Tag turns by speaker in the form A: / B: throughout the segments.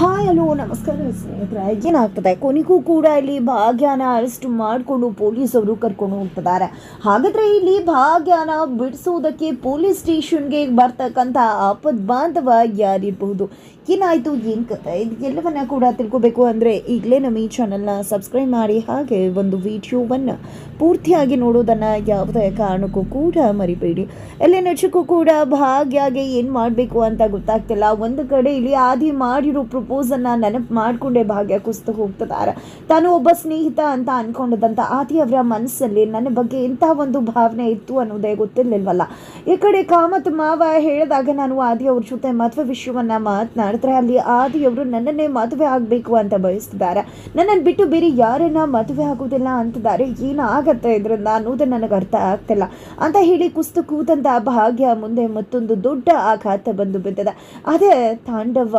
A: Hi, hello, ನಮಸ್ಕಾರ ಸ್ನೇಹಿತರೆ. ಏನಾಗ್ತದೆ? ಕೊನೆಗೂ ಕೂಡ ಇಲ್ಲಿ ಭಾಗ್ಯನ ಅರೆಸ್ಟ್ ಮಾಡಿಕೊಂಡು ಪೊಲೀಸರು ಕರ್ಕೊಂಡು ಹೋಗ್ತಿದ್ದಾರೆ. ಹಾಗಾದ್ರೆ ಇಲ್ಲಿ ಭಾಗ್ಯನ ಬಿಡಿಸೋದಕ್ಕೆ ಪೊಲೀಸ್ ಸ್ಟೇಷನ್ಗೆ ಬರ್ತಕ್ಕಂಥ ಆಪದ್ ಬಾಂಧವ ಯಾರಿರಬಹುದು? ಏನಾಯಿತು? ಏನು ಕತೆ ಇದು ಎಲ್ಲವನ್ನ ಕೂಡ ತಿಳ್ಕೊಬೇಕು ಅಂದರೆ ಈಗಲೇ ನಮ್ಮ ಈ ಚಾನಲ್ನ ಸಬ್ಸ್ಕ್ರೈಬ್ ಮಾಡಿ, ಹಾಗೆ ಒಂದು ವಿಡಿಯೋವನ್ನು ಪೂರ್ತಿಯಾಗಿ ನೋಡೋದನ್ನು ಯಾವುದೇ ಕಾರಣಕ್ಕೂ ಕೂಡ ಮರಿಬೇಡಿ. ಎಲ್ಲಿ ನೆಚ್ಚಕ್ಕೂ ಕೂಡ ಭಾಗ್ಯಗೆ ಏನು ಮಾಡಬೇಕು ಅಂತ ಗೊತ್ತಾಗ್ತಿಲ್ಲ. ಒಂದು ಕಡೆ ಇಲ್ಲಿ ಆದಿ ಮಾಡಿರೋ ಪ್ರಪೋಸನ್ನ ನೆನಪು ಮಾಡಿಕೊಂಡೇ ಭಾಗ್ಯ ಕುಸ್ತು ಹೋಗ್ತದಾರ. ತಾನು ಒಬ್ಬ ಸ್ನೇಹಿತ ಅಂತ ಅನ್ಕೊಂಡದಂತ ಆದಿ ಅವರ ಮನಸ್ಸಲ್ಲಿ ನನ್ನ ಬಗ್ಗೆ ಇಂತಹ ಒಂದು ಭಾವನೆ ಇತ್ತು ಅನ್ನೋದೇ ಗೊತ್ತಿರ್ಲಿಲ್ವಲ್ಲ? ಈ ಕಡೆ ಕಾಮತ್ ಮಾವ ಹೇಳಿದಾಗ ನಾನು ಆದಿ ಅವ್ರ ಜೊತೆ ಮದುವೆ ವಿಷಯವನ್ನ ಮಾತನಾಡಿದ್ರೆ ಅಲ್ಲಿ ಆದಿಯವರು ನನ್ನನ್ನೇ ಮದುವೆ ಆಗಬೇಕು ಅಂತ ಬಯಸ್ತಿದ್ದಾರೆ. ನನ್ನನ್ನು ಬಿಟ್ಟು ಬೇರೆ ಯಾರನ್ನ ಮದುವೆ ಆಗೋದಿಲ್ಲ ಅಂತಿದ್ದಾರೆ. ಏನಾಗತ್ತೆ ಇದರಿಂದ ಅನ್ನೋದು ನನಗೆ ಅರ್ಥ ಆಗ್ತಿಲ್ಲ. ಅಂತ ಹೇಳಿ ಕುಸ್ತು ಕೂತಂತ ಭಾಗ್ಯ ಮುಂದೆ ಮತ್ತೊಂದು ದೊಡ್ಡ ಆಘಾತ ಬಂದು ಬಿದ್ದದ. ಅದೇ ತಾಂಡವ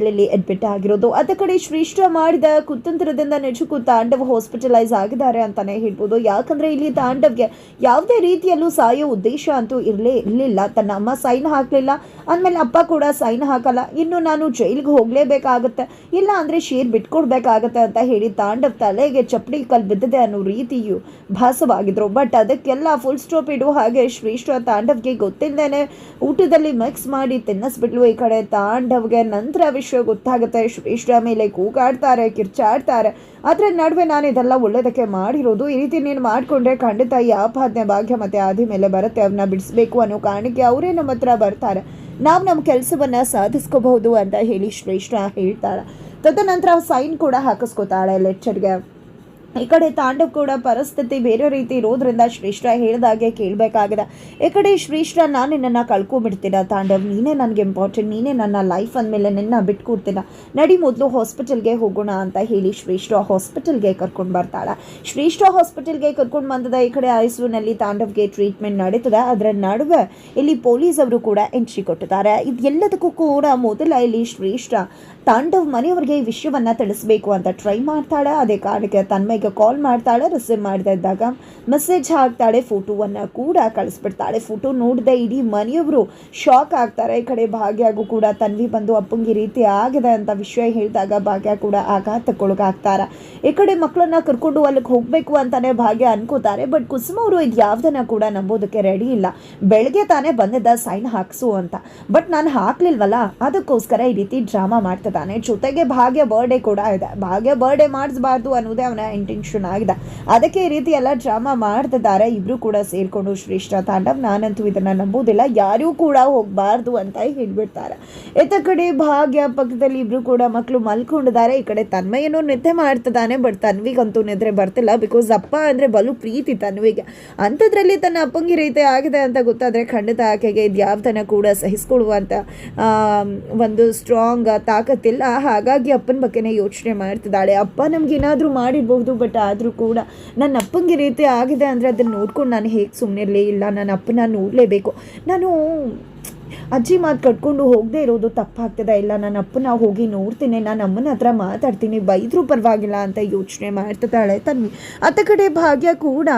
A: ಹಾಸ್ಪಿಟಲಲ್ಲಿ ಅಡ್ಮಿಟ್ ಆಗಿರೋದು. ಅದ ಕಡೆ ಶ್ರೇಷ್ಠ ಮಾಡಿದ ಕುತಂತ್ರದಿಂದ ನಿಜಕ್ಕೂ ತಾಂಡವ ಹಾಸ್ಪಿಟಲೈಸ್ ಆಗಿದ್ದಾರೆ ಅಂತಾನೆ ಹೇಳ್ಬೋದು. ಯಾಕಂದ್ರೆ ಇಲ್ಲಿ ತಾಂಡವ್ಗೆ ಯಾವುದೇ ರೀತಿಯಲ್ಲೂ ಸಾಯೋ ಉದ್ದೇಶ ಅಂತೂ ಇರಲೇ ಇರಲಿಲ್ಲ. ತನ್ನ ಅಮ್ಮ ಸೈನ್ ಹಾಕಲಿಲ್ಲ. ಅಂದಮೇಲೆ ಅಪ್ಪ ಕೂಡ ಸೈನ್ ಹಾಕಲ್ಲ. ಇನ್ನು ನಾನು ಜೈಲಿಗೆ ಹೋಗಲೇಬೇಕಾಗತ್ತೆ. ಇಲ್ಲ ಅಂದರೆ ಶೇರ್ ಬಿಟ್ಕೊಡ್ಬೇಕಾಗತ್ತೆ ಅಂತ ಹೇಳಿ ತಾಂಡವ್ ತಲೆಗೆ ಚಪ್ಪಡಿ ಕಲ್ ಬಿದ್ದಿದೆ ಅನ್ನೋ ರೀತಿಯು ಭಾಸವಾಗಿದ್ರು. ಬಟ್ ಅದಕ್ಕೆಲ್ಲ ಫುಲ್ ಸ್ಟಾಪ್ ಇಡು ಹಾಗೆ ಶ್ರೇಷ್ಠ ತಾಂಡವ್ಗೆ ಗೊತ್ತಿಲ್ಲದೇನೆ ಊಟದಲ್ಲಿ ಮಿಕ್ಸ್ ಮಾಡಿ ತಿನ್ನಿಸ್ಬಿಟ್ಲು ಈ ಕಡೆ ತಾಂಡವ್ಗೆ. ನಂತರ ವಿಷಯ ಗೊತ್ತಾಗುತ್ತೆ. ಶ್ರೇಷ್ಠ ಮೇಲೆ ಕೂಗಾಡ್ತಾರೆ, ಕಿರ್ಚಾಡ್ತಾರೆ. ಆದರೆ ನಡುವೆ ನಾನು ಇದೆಲ್ಲ ಒಳ್ಳೆಯದಕ್ಕೆ ಮಾಡಿರೋದು. ಈ ರೀತಿ ನೀನು ಮಾಡಿಕೊಂಡ್ರೆ ಖಂಡಿತ ಈ ಆಪಾದನೆ ಭಾಗ್ಯ ಮತ್ತು ಆದಿ ಮೇಲೆ ಬರುತ್ತೆ. ಅವನ್ನ ಬಿಡಿಸ್ಬೇಕು ಅನ್ನೋ ಕಾರಣಕ್ಕೆ ಅವರೇ ನಮ್ಮ ಹತ್ರ ಬರ್ತಾರೆ. ನಾವು ನಮ್ಮ ಕೆಲಸವನ್ನು ಸಾಧಿಸ್ಕೋಬಹುದು ಅಂತ ಹೇಳಿ ಶ್ರೇಷ್ಠ ಹೇಳ್ತಾಳೆ. ತದನಂತರ ಸೈನ್ ಕೂಡ ಹಾಕಿಸ್ಕೋತಾಳೆ ಲೆಕ್ಚರ್ಗೆ ಈ ಕಡೆ ತಾಂಡವ್ ಕೂಡ ಪರಿಸ್ಥಿತಿ ಬೇರೆ ರೀತಿ ಇರೋದ್ರಿಂದ ಶ್ರೇಷ್ಠ ಹೇಳ್ದಾಗೆ ಕೇಳಬೇಕಾಗಿದೆ. ಈ ಕಡೆ ಶ್ರೇಷ್ಠ, ನಾನು ನಿನ್ನನ್ನು ಕಳ್ಕೊಂಬಿಡ್ತೀನ ತಾಂಡವ್? ನೀನೇ ನನಗೆ ಇಂಪಾರ್ಟೆಂಟ್ ನೀನೇ ನನ್ನ ಲೈಫ್ ಅಂದಮೇಲೆ ನಿನ್ನ ಬಿಟ್ಕೊಡ್ತೀನ? ನಡಿ ಮೊದಲು ಹಾಸ್ಪಿಟಲ್ಗೆ ಹೋಗೋಣ ಅಂತ ಹೇಳಿ ಶ್ರೇಷ್ಠ ಹಾಸ್ಪಿಟಲ್ಗೆ ಕರ್ಕೊಂಡು ಬರ್ತಾಳೆ. ಶ್ರೇಷ್ಠ ಹಾಸ್ಪಿಟಲ್ಗೆ ಕರ್ಕೊಂಡು ಬಂದದ ಈ ಕಡೆ ಐಸೂರಿನಲ್ಲಿ ತಾಂಡವ್ಗೆ ಟ್ರೀಟ್ಮೆಂಟ್ ನಡೀತದೆ. ಅದರ ನಡುವೆ ಇಲ್ಲಿ ಪೊಲೀಸ್ ಅವರು ಕೂಡ ಎಂಟ್ರಿ ಕೊಟ್ಟಿದ್ದಾರೆ. ಇದೆಲ್ಲದಕ್ಕೂ ಕೂಡ ಮೊದಲ ಇಲ್ಲಿ ಶ್ರೇಷ್ಠ ತಾಂಡವ್ ಮನೆಯವರಿಗೆ ಈ ವಿಷಯವನ್ನ ತಿಳಿಸ್ಬೇಕು ಅಂತ ಟ್ರೈ ಮಾಡ್ತಾಳೆ. ಅದೇ ಕಾರಣಕ್ಕೆ ತನ್ಮಯ್ಗೆ ಕಾಲ್ ಮಾಡ್ತಾಳೆ. ರಿಸೀವ್ ಮಾಡ್ತಾ ಇದ್ದಾಗ ಮೆಸೇಜ್ ಹಾಕ್ತಾಳೆ. ಫೋಟೋವನ್ನು ಕೂಡ ಕಳಿಸ್ಬಿಡ್ತಾಳೆ. ಫೋಟೋ ನೋಡಿದೆ ಇಡೀ ಮನೆಯವರು ಶಾಕ್ ಆಗ್ತಾರೆ. ಈ ಕಡೆ ಭಾಗ್ಯಗೂ ಕೂಡ ತನ್ವಿ ಬಂದು ಅಪ್ಪಂಗೆ ರೀತಿ ಆಗಿದೆ ಅಂತ ವಿಷಯ ಹೇಳಿದಾಗ ಭಾಗ್ಯ ಕೂಡ ಆಘಾತಕ್ಕೊಳಗಾಗ್ತಾರೆ. ಈ ಕಡೆ ಮಕ್ಕಳನ್ನ ಕರ್ಕೊಂಡು ಅಲ್ಲಿಗೆ ಹೋಗಬೇಕು ಅಂತಾನೆ ಭಾಗ್ಯ ಅನ್ಕೋತಾರೆ. ಬಟ್ ಕುಸುಮ ಅವರು ಇದು ಯಾವ್ದನ್ನ ಕೂಡ ನಂಬೋದಕ್ಕೆ ರೆಡಿ ಇಲ್ಲ. ಬೆಳಗ್ಗೆ ತಾನೇ ಬಂದಿದ್ದ ಸೈನ್ ಹಾಕ್ಸು ಅಂತ. ಬಟ್ ನಾನು ಹಾಕ್ಲಿಲ್ವಲ್ಲ? ಅದಕ್ಕೋಸ್ಕರ ಈ ರೀತಿ ಡ್ರಾಮಾ ಮಾಡ್ತಿದ್ದಾನೆ ಜೊತೆಗೆ ಭಾಗ್ಯ ಬರ್ಡೇ ಕೂಡ ಇದೆ. ಭಾಗ್ಯ ಬರ್ಡೇ ಮಾಡಿಸ್ಬಾರ್ದು ಅನ್ನೋದೇ ಅವನ ಇಂಟೆನ್ಷನ್ ಆಗಿದೆ. ಅದಕ್ಕೆ ಈ ರೀತಿ ಎಲ್ಲ ಡ್ರಾಮಾ ಮಾಡ್ತಿದ್ದಾರೆ. ಇಬ್ರು ಕೂಡ ಸೇರ್ಕೊಂಡು ಶ್ರೇಷ್ಠ ತಾಂಡವ್. ನಾನಂತೂ ಇದನ್ನ ನಂಬೋದಿಲ್ಲ. ಯಾರೂ ಕೂಡ ಹೋಗ್ಬಾರ್ದು ಅಂತ ಹೇಳ್ಬಿಡ್ತಾರೆ. ಇತ್ತ ಕಡೆ ಭಾಗ್ಯ ಪಕ್ಕದಲ್ಲಿ ಇಬ್ರು ಕೂಡ ಮಕ್ಕಳು ಮಲ್ಕೊಂಡಿದ್ದಾರೆ. ಈ ಕಡೆ ತನ್ಮಯ್ಯನೂ ನಿದ್ದೆ ಮಾಡ್ತಿದ್ದಾನೆ ಬಟ್ ತನ್ವಿಗಂತೂ ನಿದ್ರೆ ಬರ್ತಿಲ್ಲ ಬಿಕಾಸ್ ಅಪ್ಪ ಅಂದ್ರೆ ಬಲು ಪ್ರೀತಿ ತನ್ವಿಗೆ. ಅಂಥದ್ರಲ್ಲಿ ತನ್ನ ಅಪ್ಪಂಗಿ ರೀತಿ ಆಗಿದೆ ಅಂತ ಗೊತ್ತಾದ್ರೆ ಖಂಡಿತ ಆಕೆಗೆ ಇದು ಯಾವ್ದನ್ನ ಕೂಡ ಸಹಿಸ್ಕೊಳ್ಳುವಂಥ ಆ, ಒಂದು ಸ್ಟ್ರಾಂಗ್ ತಾಕತ್ತಿಲ್ಲ ಹಾಗಾಗಿ ಅಪ್ಪನ ಬಗ್ಗೆನೇ ಯೋಚನೆ ಮಾಡ್ತಿದ್ದಾಳೆ. ಅಪ್ಪ ನಮ್ಗೇನಾದರೂ ಮಾಡಿರ್ಬೋದು ಬಟ್ ಆದರೂ ಕೂಡ ನನ್ನ ಅಪ್ಪಂಗೆ ರೀತಿ ಆಗಿದೆ ಅಂದರೆ ಅದನ್ನು ನೋಡ್ಕೊಂಡು ನಾನು ಹೇಗೆ ಸುಮ್ಮನಿರಲಿ ಇಲ್ಲ ನನ್ನ ಅಪ್ಪನ ನೋಡಲೇಬೇಕು. ನಾನು ಅಜ್ಜಿ ಮಾತು ಕಟ್ಕೊಂಡು ಹೋಗದೆ ಇರೋದು ತಪ್ಪಾಗ್ತದೆ. ಇಲ್ಲ ನನ್ನ ಅಪ್ಪನ ಹೋಗಿ ನೋಡ್ತೀನಿ. ನಾನು ಅಮ್ಮನ ಹತ್ರ ಮಾತಾಡ್ತೀನಿ. ಬೈದರೂ ಪರವಾಗಿಲ್ಲ ಅಂತ ಯೋಚನೆ ಮಾಡ್ತಿದ್ದಾಳೆ ತನ್ವಿ. ಅತ್ತ ಕಡೆ ಭಾಗ್ಯ ಕೂಡ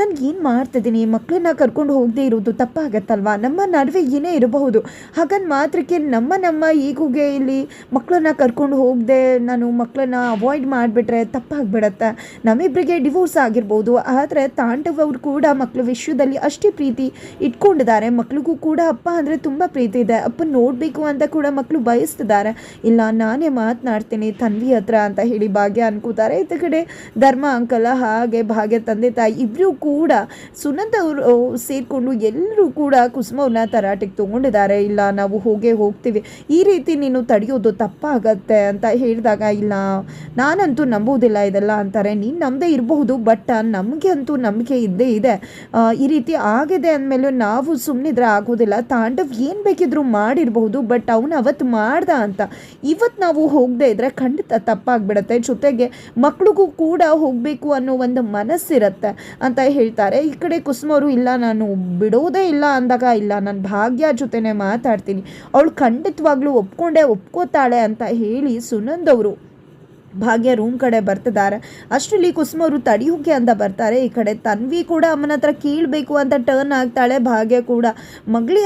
A: ನನಗೇನು ಮಾಡ್ತಿದ್ದೀನಿ? ಮಕ್ಕಳನ್ನ ಕರ್ಕೊಂಡು ಹೋಗದೆ ಇರೋದು ತಪ್ಪಾಗತ್ತಲ್ವಾ? ನಮ್ಮ ನಡುವೆ ಏನೇ ಇರಬಹುದು. ಹಾಗನ್ ಮಾತ್ರಕ್ಕೆ ನಮ್ಮ ನಮ್ಮ ಈಗುಗೆ ಇಲ್ಲಿ ಮಕ್ಕಳನ್ನ ಕರ್ಕೊಂಡು ಹೋಗದೆ ನಾನು ಮಕ್ಕಳನ್ನ ಅವಾಯ್ಡ್ ಮಾಡಿಬಿಟ್ರೆ ತಪ್ಪಾಗ್ಬಿಡತ್ತೆ. ನಮ್ಮಿಬ್ಬರಿಗೆ ಡಿವೋರ್ಸ್ ಆಗಿರ್ಬೋದು. ಆದರೆ ತಾಂಡವ್ ಅವರು ಕೂಡ ಮಕ್ಕಳ ವಿಷಯದಲ್ಲಿ ಅಷ್ಟೇ ಪ್ರೀತಿ ಇಟ್ಕೊಂಡಿದ್ದಾರೆ. ಮಕ್ಕಳಿಗೂ ಕೂಡ ಅಪ್ಪ ಅಂದರೆ ತುಂಬ ಪ್ರೀತಿ ಇದೆ. ಅಪ್ಪ ನೋಡಬೇಕು ಅಂತ ಕೂಡ ಮಕ್ಕಳು ಬಯಸ್ತಿದ್ದಾರೆ. ಇಲ್ಲ, ನಾನೇ ಮಾತನಾಡ್ತೀನಿ, ತನ್ವಿ ಹತ್ರ ಅಂತ ಹೇಳಿ ಭಾಗ್ಯ ಅನ್ಕೋತಾರೆ. ಇತ್ತ ಕಡೆ ಧರ್ಮ, ಅಂಕಲ ಹಾಗೆ ಭಾಗ್ಯ ತಂದೆ ತಾಯಿ ಇಬ್ಬರೂ ಕೂಡ ಸುನಂದ ಅವರು ಸೇರಿಕೊಂಡು ಎಲ್ಲರೂ ಕೂಡ ಕುಸುಮವ್ರನ್ನ ತರಾಟೆಗೆ ತೊಗೊಂಡಿದ್ದಾರೆ. ಇಲ್ಲ, ನಾವು ಹೋಗೇ ಹೋಗ್ತೀವಿ. ಈ ರೀತಿ ನೀನು ತಡೆಯೋದು ತಪ್ಪಾಗತ್ತೆ ಅಂತ ಹೇಳಿದಾಗ, ಇಲ್ಲ, ನಾನಂತೂ ನಂಬೋದಿಲ್ಲ ಇದೆಲ್ಲ ಅಂತಾರೆ. ನೀನು ನಂಬದೇ ಇರಬಹುದು, ಬಟ್ ನಮಗೆ ಅಂತೂ ನಂಬಿಕೆ ಇದ್ದೇ ಇದೆ. ಈ ರೀತಿ ಆಗಿದೆ ಅಂದಮೇಲೆ ನಾವು ಸುಮ್ಮನಿದ್ರೆ ಆಗೋದಿಲ್ಲ. ತಾಂಡವ್ ಬೇಕಿದ್ರು ಮಾಡಿರಬಹುದು ಬಟ್ ಅವನು ಅವತ್ತು ಮಾಡ್ದ ಅಂತ. ಇವತ್ತು ನಾವು ಹೋಗದೆ ಇದ್ದರೆ ಖಂಡಿತ ತಪ್ಪಾಗ್ಬಿಡತ್ತೆ. ಜೊತೆಗೆ ಮಕ್ಳಿಗೂ ಕೂಡ ಹೋಗಬೇಕು ಅನ್ನೋ ಒಂದು ಮನಸ್ಸಿರುತ್ತೆ ಅಂತ ಹೇಳ್ತಾರೆ. ಈ ಕಡೆ ಕುಸುಮವರು, ಇಲ್ಲ, ನಾನು ಬಿಡೋದೇ ಇಲ್ಲ ಅಂದಾಗ, ಇಲ್ಲ, ನಾನು ಭಾಗ್ಯ ಜೊತೆನೆ ಮಾತಾಡ್ತೀನಿ. ಅವಳು ಖಂಡಿತವಾಗ್ಲೂ ಒಪ್ಕೊಂಡೇ, ಒಪ್ಕೋತಾಳೆ ಅಂತ ಹೇಳಿ ಸುನಂದ್ ಅವರು ಭಾಗ್ಯ ರೂಮ್ ಕಡೆ ಬರ್ತಿದ್ದಾರೆ. ಅಷ್ಟರಲ್ಲಿ ಕುಸುಮ ಅವರು ತಡಿಯೋಕೆ ಅಂತ ಬರ್ತಾರೆ. ಈ ಕಡೆ ತನ್ವಿ ಕೂಡ ಅಮ್ಮನ ಹತ್ರ ಕೀಳಬೇಕು ಅಂತ ಟರ್ನ್ ಆಗ್ತಾಳೆ. ಭಾಗ್ಯ ಕೂಡ ಮಗಳಿ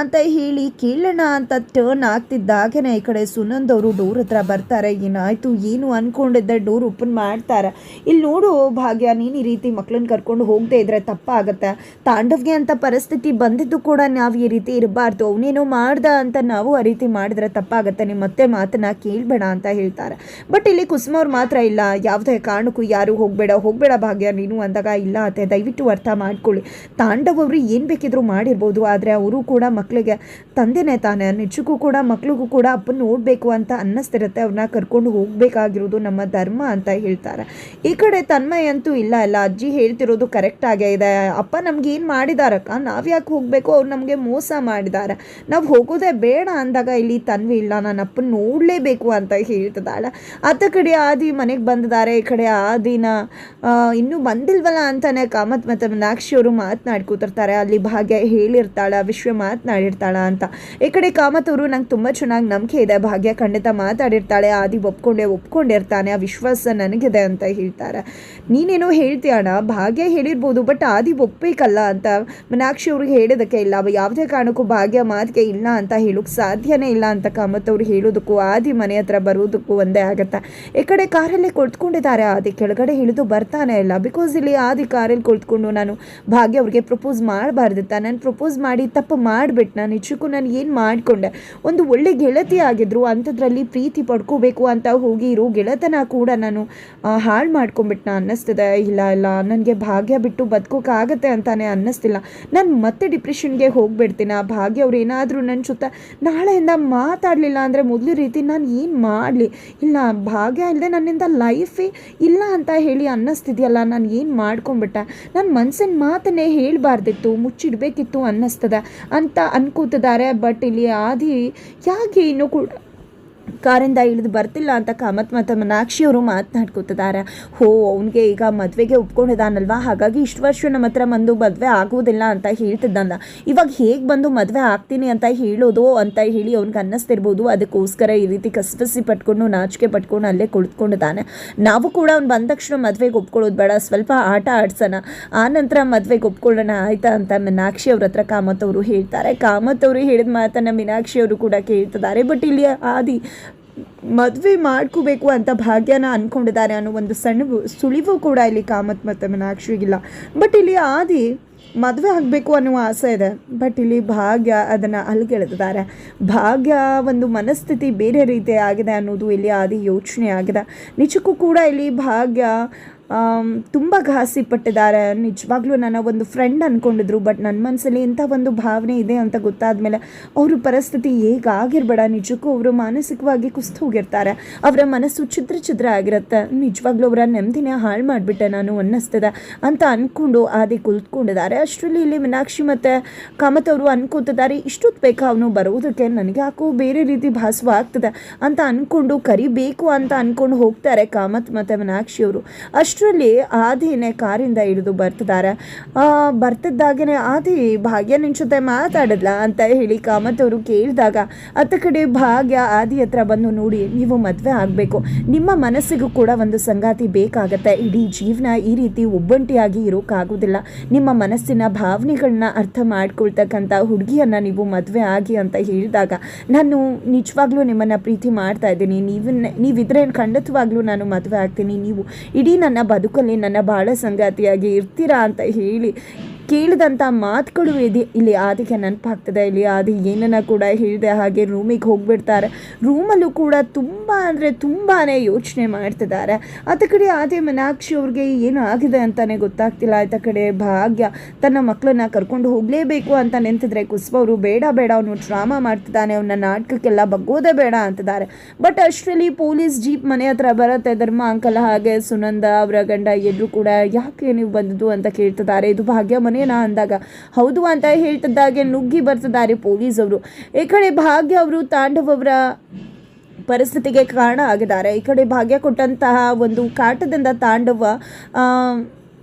A: ಅಂತ ಹೇಳಿ, ಕೇಳೋಣ ಅಂತ ಟರ್ನ್ ಆಗ್ತಿದ್ದಾಗನೇ ಈ ಕಡೆ ಸುನಂದ್ ಅವರು ಡೋರ್ ಹತ್ರ ಬರ್ತಾರೆ. ಏನಾಯ್ತು? ಏನು ಅನ್ಕೊಂಡಿದ್ದೆ? ಡೋರ್ ಓಪನ್ ಮಾಡ್ತಾರೆ. ಇಲ್ಲಿ ನೋಡು ಭಾಗ್ಯ, ನೀನು ಈ ರೀತಿ ಮಕ್ಳನ್ನ ಕರ್ಕೊಂಡು ಹೋಗದೆ ಇದ್ರೆ ತಪ್ಪಾಗತ್ತೆ. ತಾಂಡವ್ಗೆ ಅಂತ ಪರಿಸ್ಥಿತಿ ಬಂದಿದ್ದು ಕೂಡ ನಾವು ಈ ರೀತಿ ಇರಬಾರ್ದು. ಅವನೇನೋ ಮಾಡ್ದ ಅಂತ ನಾವು ಆ ರೀತಿ ಮಾಡಿದ್ರೆ ತಪ್ಪಾಗತ್ತೆ. ನಿಮ್ಮ ಮತ್ತೆ ಮಾತನ್ನ ಕೇಳಬೇಡ ಅಂತ ಹೇಳ್ತಾರೆ. ಬಟ್ ಇಲ್ಲಿ ಕುಸುಮ ಅವ್ರು ಮಾತ್ರ ಇಲ್ಲ. ಯಾವುದೇ ಕಾರಣಕ್ಕೂ ಯಾರು ಹೋಗಬೇಡ ಹೋಗಬೇಡ ಭಾಗ್ಯ, ನೀನು ಅಂದಾಗ ಇಲ್ಲ ಅತ್ತೆ. ದಯವಿಟ್ಟು ಅರ್ಥ ಮಾಡ್ಕೊಳ್ಳಿ. ತಾಂಡವರು ಏನು ಬೇಕಿದ್ರು ಮಾಡಿರ್ಬೋದು, ಆದರೆ ಅವರು ಕೂಡ ಮಕ್ಕಳಿಗೆ ತಂದೆನೇ ತಾನೆ. ನಿಜಕ್ಕೂ ಕೂಡ ಮಕ್ಳಿಗೂ ಕೂಡ ಅಪ್ಪನ ನೋಡಬೇಕು ಅಂತ ಅನ್ನಿಸ್ತಿರುತ್ತೆ. ಅವ್ರನ್ನ ಕರ್ಕೊಂಡು ಹೋಗಬೇಕಾಗಿರೋದು ನಮ್ಮ ಧರ್ಮ ಅಂತ ಹೇಳ್ತಾರೆ. ಈ ಕಡೆ ತನ್ಮಯ ಅಂತೂ ಇಲ್ಲ ಅಲ್ಲ. ಅಜ್ಜಿ ಹೇಳ್ತಿರೋದು ಕರೆಕ್ಟ್ ಆಗೇ ಇದೆ. ಅಪ್ಪ ನಮ್ಗೆ ಏನು ಮಾಡಿದಾರಕ್ಕ? ನಾವು ಯಾಕೆ ಹೋಗಬೇಕು? ಅವ್ರು ನಮಗೆ ಮೋಸ ಮಾಡಿದ್ದಾರೆ ನಾವು ಹೋಗೋದೇ ಬೇಡ ಅಂದಾಗ ಇಲ್ಲಿ ತನ್ವಿ ಇಲ್ಲ. ನಾನು ಅಪ್ಪನ ನೋಡಲೇಬೇಕು ಅಂತ ಹೇಳ್ತಿದ್ದಾಳೆ. ಅತ್ತ ಕಡೆ ಆದಿ ಮನೆಗೆ ಬಂದಿದ್ದಾರೆ, ಈ ಕಡೆ ಆದಿನ ಇನ್ನೂ ಬಂದಿಲ್ವಲ್ಲ ಅಂತಾನೆ ಕಾಮತ್ ಮತ್ತು ಮೀನಾಕ್ಷಿ ಅವರು ಮಾತನಾಡ್ಕೋತಿರ್ತಾರೆ ಅಲ್ಲಿ ಭಾಗ್ಯ ಹೇಳಿರ್ತಾಳ, ವಿಶ್ವ ಮಾತನಾಡಿರ್ತಾಳ ಅಂತ. ಈ ಕಡೆ ಕಾಮತ್ ಅವರು ನಂಗೆ ತುಂಬ ಚೆನ್ನಾಗಿ ನಂಬಿಕೆ ಇದೆ. ಭಾಗ್ಯ ಖಂಡಿತ ಮಾತಾಡಿರ್ತಾಳೆ, ಆದಿ ಒಪ್ಕೊಂಡೆ, ಒಪ್ಕೊಂಡಿರ್ತಾನೆ, ಆ ವಿಶ್ವಾಸ ನನಗಿದೆ ಅಂತ ಹೇಳ್ತಾರೆ. ನೀನೇನೋ ಹೇಳ್ತೀಯಣ ಭಾಗ್ಯ ಹೇಳಿರ್ಬೋದು, ಬಟ್ ಆದಿ ಒಪ್ಪಬೇಕಲ್ಲ ಅಂತ ಮೀನಾಕ್ಷಿ ಅವ್ರಿಗೆ ಹೇಳೋದಕ್ಕೆ ಇಲ್ಲ. ಯಾವುದೇ ಕಾರಣಕ್ಕೂ ಭಾಗ್ಯ ಮಾತಿಗೆ ಇಲ್ಲ ಅಂತ ಹೇಳೋಕ್ಕೆ ಸಾಧ್ಯನೇ ಇಲ್ಲ ಅಂತ ಕಾಮತ್ ಅವ್ರು ಹೇಳೋದಕ್ಕೂ, ಆದಿ ಮನೆ ಹತ್ರ ಬರೋದಕ್ಕೂ ಒಂದೇ ಆಗುತ್ತೆ. ಈ ಕಡೆ ಕಾರಲ್ಲೇ ಕುಳಿತುಕೊಂಡಿದ್ದಾರೆ. ಆದಿ ಕೆಳಗಡೆ ಇಳಿದು ಬರ್ತಾನೆ ಇಲ್ಲ. ಬಿಕಾಸ್ ಇಲ್ಲಿ ಆದಿ ಕಾರಲ್ಲಿ ಕುಳಿತುಕೊಂಡು ನಾನು ಭಾಗ್ಯ ಅವ್ರಿಗೆ ಪ್ರಪೋಸ್ ಮಾಡಬಾರ್ದಿತ್ತ ನಾನು ಪ್ರಪೋಸ್ ಮಾಡಿ ತಪ್ಪು ಮಾಡಿಬಿಟ್ಟು ನಾನು ನಿಜಕ್ಕೂ ನಾನು ಏನು ಮಾಡಿಕೊಂಡೆ? ಒಂದು ಒಳ್ಳೆ ಗೆಳತಿ ಆಗಿದ್ರು, ಅಂಥದ್ರಲ್ಲಿ ಪ್ರೀತಿ ಪಡ್ಕೋಬೇಕು ಅಂತ ಹೋಗಿ ಇರೋ ಗೆಳೆತನ ಕೂಡ ನಾನು ಹಾಳು ಮಾಡ್ಕೊಂಬಿಟ್ನ ಅನ್ನಿಸ್ತಿದೆ. ಇಲ್ಲ ಇಲ್ಲ, ನನಗೆ ಭಾಗ್ಯ ಬಿಟ್ಟು ಬದುಕೋಕ್ಕಾಗತ್ತೆ ಅಂತಾನೆ ಅನ್ನಿಸ್ತಿಲ್ಲ. ನಾನು ಮತ್ತೆ ಡಿಪ್ರೆಷನ್ಗೆ ಹೋಗ್ಬಿಡ್ತೀನಿ? ಆ ಭಾಗ್ಯ ಅವ್ರು ಏನಾದರೂ ನನ್ನ ಸುತ್ತ ನಾಳೆಯಿಂದ ಮಾತಾಡಲಿಲ್ಲ ಅಂದರೆ ಮೊದಲು ರೀತಿ ನಾನು ಏನು ಮಾಡಲಿ? ಇಲ್ಲ ಭಾಗ್ಯ ಇಲ್ಲದೆ ನನ್ನಿಂದ ಲೈಫೇ ಇಲ್ಲ ಅಂತ ಹೇಳಿ ಅನ್ನಿಸ್ತಿದೆಯಲ್ಲ, ನಾನು ಏನು ಮಾಡ್ಕೊಂಬಿಟ್ಟೆ ನನ್ನ ಮನ್ಸಿನ ಮಾತನ್ನೇ ಹೇಳಬಾರ್ದಿತ್ತು, ಮುಚ್ಚಿಡಬೇಕಿತ್ತು ಅನ್ನಿಸ್ತದೆ ಅಂತ ಅನ್ಕೋತಿದ್ದಾರೆ. ಬಟ್ ಇಲ್ಲಿ ಆದಿ ಯಾಕೆ ಇನ್ನೂ ಕೂಡ ಕಾರಿಂದ ಇಳಿದು ಬರ್ತಿಲ್ಲ ಅಂತ ಕಾಮತ್ ಮತ್ತು ಮೀನಾಕ್ಷಿ ಅವರು ಮಾತನಾಡ್ಕೊತಿದ್ದಾರೆ. ಹೋ, ಅವನಿಗೆ ಈಗ ಮದುವೆಗೆ ಒಪ್ಕೊಂಡಿದ್ದಾನಲ್ವಾ? ಹಾಗಾಗಿ ಇಷ್ಟು ವರ್ಷ ನಮ್ಮ ಹತ್ರ ಬಂದು ಮದುವೆ ಆಗೋದಿಲ್ಲ ಅಂತ ಹೇಳ್ತಿದ್ದಂದ ಇವಾಗ ಹೇಗೆ ಬಂದು ಮದುವೆ ಆಗ್ತೀನಿ ಅಂತ ಹೇಳೋದು ಅಂತ ಹೇಳಿ ಅವ್ನಿಗೆ ಅನ್ನಿಸ್ತಿರ್ಬೋದು. ಅದಕ್ಕೋಸ್ಕರ ಈ ರೀತಿ ಕಸಬಸಿ ಪಟ್ಕೊಂಡು, ನಾಚಿಕೆ ಪಟ್ಕೊಂಡು ಅಲ್ಲೇ ಕುಳಿತುಕೊಂಡಿದ್ದಾನೆ. ನಾವು ಕೂಡ ಅವ್ನು ಬಂದ ತಕ್ಷಣ ಮದುವೆಗೆ ಒಪ್ಕೊಳ್ಳೋದು ಬೇಡ. ಸ್ವಲ್ಪ ಆಟ ಆಡ್ಸೋಣ. ಆ ನಂತರ ಮದುವೆಗೆ ಒಪ್ಕೊಳ್ಳೋಣ. ಆಯ್ತಾ ಅಂತ ಮೀನಾಕ್ಷಿ ಅವ್ರ ಹತ್ರ ಕಾಮತ್ ಅವರು ಹೇಳ್ತಾರೆ. ಕಾಮತ್ ಅವರು ಹೇಳಿದ ಮಾತನ್ನು ಮೀನಾಕ್ಷಿ ಅವರು ಕೂಡ ಕೇಳ್ತಿದ್ದಾರೆ. ಬಟ್ ಇಲ್ಲಿ ಆದಿ ಮದುವೆ ಮಾಡ್ಕೋಬೇಕು ಅಂತ ಭಾಗ್ಯನ ಅಂದ್ಕೊಂಡಿದ್ದಾರೆ ಅನ್ನೋ ಒಂದು ಸಣ್ಣ ಸುಳಿವು ಕೂಡ ಇಲ್ಲಿ ಕಾಮತ್ ಮತ್ತು ಮೀನಾಕ್ಷಿಗಿಲ್ಲ. ಬಟ್ ಇಲ್ಲಿ ಆದಿ ಮದುವೆ ಆಗಬೇಕು ಅನ್ನುವ ಆಸೆ ಇದೆ. ಬಟ್ ಇಲ್ಲಿ ಭಾಗ್ಯ ಅದನ್ನು ಅಲ್ಗೆಳೆದಿದ್ದಾರೆ. ಭಾಗ್ಯ ಒಂದು ಮನಸ್ಥಿತಿ ಬೇರೆ ರೀತಿ ಆಗಿದೆ ಅನ್ನೋದು ಇಲ್ಲಿ ಆದಿ ಯೋಚನೆ ಆಗಿದೆ. ನಿಜಕ್ಕೂ ಕೂಡ ಇಲ್ಲಿ ಭಾಗ್ಯ ತುಂಬ ಘಾಸಿ ಪಟ್ಟಿದ್ದಾರೆ. ನಿಜವಾಗ್ಲೂ ನನ್ನ ಒಂದು ಫ್ರೆಂಡ್ ಅಂದ್ಕೊಂಡಿದ್ರು ಬಟ್ ನನ್ನ ಮನಸ್ಸಲ್ಲಿ ಇಂಥ ಒಂದು ಭಾವನೆ ಇದೆ ಅಂತ ಗೊತ್ತಾದ ಮೇಲೆ ಅವ್ರ ಪರಿಸ್ಥಿತಿ ಹೇಗಾಗಿರ್ಬೇಡ ನಿಜಕ್ಕೂ ಅವರು ಮಾನಸಿಕವಾಗಿ ಕುಸ್ತು ಹೋಗಿರ್ತಾರೆ. ಅವರ ಮನಸ್ಸು ಚಿತ್ರ ಚಿತ್ರ ಆಗಿರುತ್ತೆ. ನಿಜವಾಗ್ಲೂ ಅವರ ನೆಮ್ಮದಿನೇ ಹಾಳು ಮಾಡಿಬಿಟ್ಟೆ ನಾನು ಅನ್ನಿಸ್ತದೆ ಅಂತ ಅಂದ್ಕೊಂಡು ಆದಿ ಕುಳಿತುಕೊಂಡಿದ್ದಾರೆ ಅಷ್ಟರಲ್ಲಿ ಇಲ್ಲಿ ಮೀನಾಕ್ಷಿ ಮತ್ತು ಕಾಮತ್ ಅವರು ಅನ್ಕೋತಿದ್ದಾರೆ, ಇಷ್ಟೊತ್ತು ಬೇಕಾ ಅವನು ಬರೋದಕ್ಕೆ? ನನಗೆ ಯಾಕೋ ಬೇರೆ ರೀತಿ ಭಾಸವಾಗ್ತದೆ ಅಂತ ಅಂದ್ಕೊಂಡು ಕರಿಬೇಕು ಅಂತ ಅಂದ್ಕೊಂಡು ಹೋಗ್ತಾರೆ ಕಾಮತ್ ಮತ್ತು ಮೀನಾಕ್ಷಿ ಅವರು. ಅಷ್ಟರಲ್ಲಿ ಆದಿನೇ ಕಾರಿಂದ ಇಳಿದು ಬರ್ತಿದ್ದಾರೆ. ಆ, ಬರ್ತಿದ್ದಾಗನೇ ಆದಿ ಭಾಗ್ಯ ನಿನ್ನ ಜೊತೆ ಮಾತಾಡಿದ್ಲ ಅಂತ ಹೇಳಿ ಕಾಮತವರು ಕೇಳಿದಾಗ ಅತ್ತ ಕಡೆ ಭಾಗ್ಯ ಆದಿ ಹತ್ರ ಬಂದು ನೋಡಿ ನೀವು ಮದುವೆ ಆಗಬೇಕು. ನಿಮ್ಮ ಮನಸ್ಸಿಗೂ ಕೂಡ ಒಂದು ಸಂಗಾತಿ ಬೇಕಾಗತ್ತೆ. ಇಡೀ ಜೀವನ ಈ ರೀತಿ ಒಬ್ಬಂಟಿಯಾಗಿ ಇರೋಕ್ಕಾಗೋದಿಲ್ಲ ನಿಮ್ಮ ಮನಸ್ಸಿನ ಭಾವನೆಗಳನ್ನ ಅರ್ಥ ಮಾಡ್ಕೊಳ್ತಕ್ಕಂಥ ಹುಡುಗಿಯನ್ನು ನೀವು ಮದುವೆ ಆಗಿ ಅಂತ ಹೇಳಿದಾಗ ನಾನು ನಿಜವಾಗ್ಲೂ ನಿಮ್ಮನ್ನು ಪ್ರೀತಿ ಮಾಡ್ತಾ ಇದ್ದೀನಿ. ನೀವು ನೀವಿದ್ರೆ ಖಂಡಿತವಾಗ್ಲೂ ನಾನು ಮದುವೆ ಆಗ್ತೀನಿ. ನೀವು ಇಡೀ ನನ್ನ ಬದುಕಲ್ಲಿ ನನ್ನ ಬಾಳ ಸಂಗಾತಿಯಾಗಿ ಇರ್ತೀರಾ ಅಂತ ಹೇಳಿ ಕೇಳಿದಂಥ ಮಾತುಗಳು ಇದೆ ಇಲ್ಲಿ ಆದಿಗೆ ನೆನಪಾಗ್ತದೆ. ಇಲ್ಲಿ ಆದಿ ಏನನ್ನ ಕೂಡ ಹೇಳಿದೆ. ಹಾಗೆ ರೂಮಿಗೆ ಹೋಗಿಬಿಡ್ತಾರೆ. ರೂಮಲ್ಲೂ ಕೂಡ ತುಂಬ ಅಂದರೆ ತುಂಬಾ ಯೋಚನೆ ಮಾಡ್ತಿದ್ದಾರೆ. ಆತ ಕಡೆ ಆದಿ ಮೀನಾಕ್ಷಿ ಅವ್ರಿಗೆ ಏನು ಆಗಿದೆ ಅಂತಲೇ ಗೊತ್ತಾಗ್ತಿಲ್ಲ. ಆಯ್ತ ಕಡೆ ಭಾಗ್ಯ ತನ್ನ ಮಕ್ಕಳನ್ನ ಕರ್ಕೊಂಡು ಹೋಗಲೇಬೇಕು ಅಂತ ನಿಂತಿದ್ರೆ ಕುಸುಬ ಅವರು ಬೇಡ ಬೇಡ ಅವನು ಡ್ರಾಮಾ ಮಾಡ್ತಿದ್ದಾನೆ. ಅವನ ನಾಟಕಕ್ಕೆಲ್ಲ ಬಗ್ಗೋದೇ ಬೇಡ ಅಂತಿದ್ದಾರೆ. ಬಟ್ ಅಷ್ಟರಲ್ಲಿ ಪೊಲೀಸ್ ಜೀಪ್ ಮನೆ ಹತ್ರ ಬರುತ್ತೆ. ಧರ್ಮ, ಅಂಕಲ್ ಹಾಗೆ ಸುನಂದ ಅವರ ಗಂಡ ಎಲ್ಲರೂ ಕೂಡ ಯಾಕೆ ನೀವು ಬಂದದ್ದು ಅಂತ ಕೇಳ್ತಿದ್ದಾರೆ. ಇದು ಭಾಗ್ಯ ಮನೇನಾ ಅಂದಾಗ, ಹೌದು ಅಂತ ಹೇಳ್ತಿದ್ದಾಗೆ ನುಗ್ಗಿ ಬರ್ತಿದ್ದಾರೆ ಪೊಲೀಸ್ ಅವರು ಈ ಕಡೆ ಭಾಗ್ಯ ಅವರು ತಾಂಡವವರ ಪರಿಸ್ಥಿತಿಗೆ ಕಾರಣ ಆಗಿದ್ದಾರೆ. ಈ ಕಡೆ ಭಾಗ್ಯ ಕೊಟ್ಟಂತಹ ಒಂದು ಕಾಟದಿಂದ ತಾಂಡವ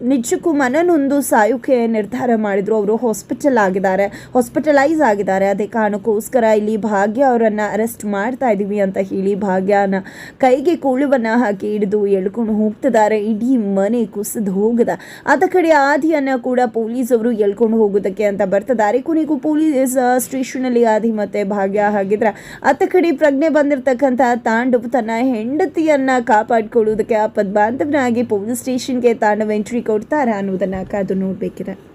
A: ನಿಜಕ್ಕೂ ಮನನೊಂದು ಸಾಯೋಕೆ ನಿರ್ಧಾರ ಮಾಡಿದ್ರು. ಅವರು ಹಾಸ್ಪಿಟಲ್ ಆಗಿದ್ದಾರೆ ಹಾಸ್ಪಿಟಲೈಸ್ ಆಗಿದ್ದಾರೆ. ಅದೇ ಕಾರಣಕ್ಕೋಸ್ಕರ ಇಲ್ಲಿ ಭಾಗ್ಯ ಅವರನ್ನು ಅರೆಸ್ಟ್ ಮಾಡ್ತಾ ಇದ್ದೀವಿ ಅಂತ ಹೇಳಿ ಭಾಗ್ಯನ ಕೈಗೆ ಕೋಳುವನ್ನು ಹಾಕಿ ಹಿಡಿದು ಎಳ್ಕೊಂಡು ಹೋಗ್ತಿದ್ದಾರೆ. ಇಡೀ ಮನೆ ಕುಸಿದು ಹೋಗದ. ಆದ ಕಡೆ ಆದಿಯನ್ನು ಕೂಡ ಪೊಲೀಸ್ ಅವರು ಎಳ್ಕೊಂಡು ಹೋಗೋದಕ್ಕೆ ಅಂತ ಬರ್ತಿದ್ದಾರೆ. ಕೊನೆಗೂ ಪೊಲೀಸ್ ಸ್ಟೇಷನಲ್ಲಿ ಆದಿ ಮತ್ತು ಭಾಗ್ಯ ಹಾಗಿದ್ರೆ ಆತ ಕಡೆ ಪ್ರಜ್ಞೆ ಬಂದಿರತಕ್ಕಂಥ ತಾಂಡವ್ ತನ್ನ ಹೆಂಡತಿಯನ್ನ ಕಾಪಾಡಿಕೊಳ್ಳೋದಕ್ಕೆ ಆ ಬಾಂಧವನಾಗಿ ಪೊಲೀಸ್ ಸ್ಟೇಷನ್ಗೆ ತಾಂಡವ ಎಂಟ್ರಿ ಕೊಡ್ತಾರಾ ಅನ್ನೋದನ್ನ ಕಾದು ನೋಡ್ಬೇಕಿದೆ.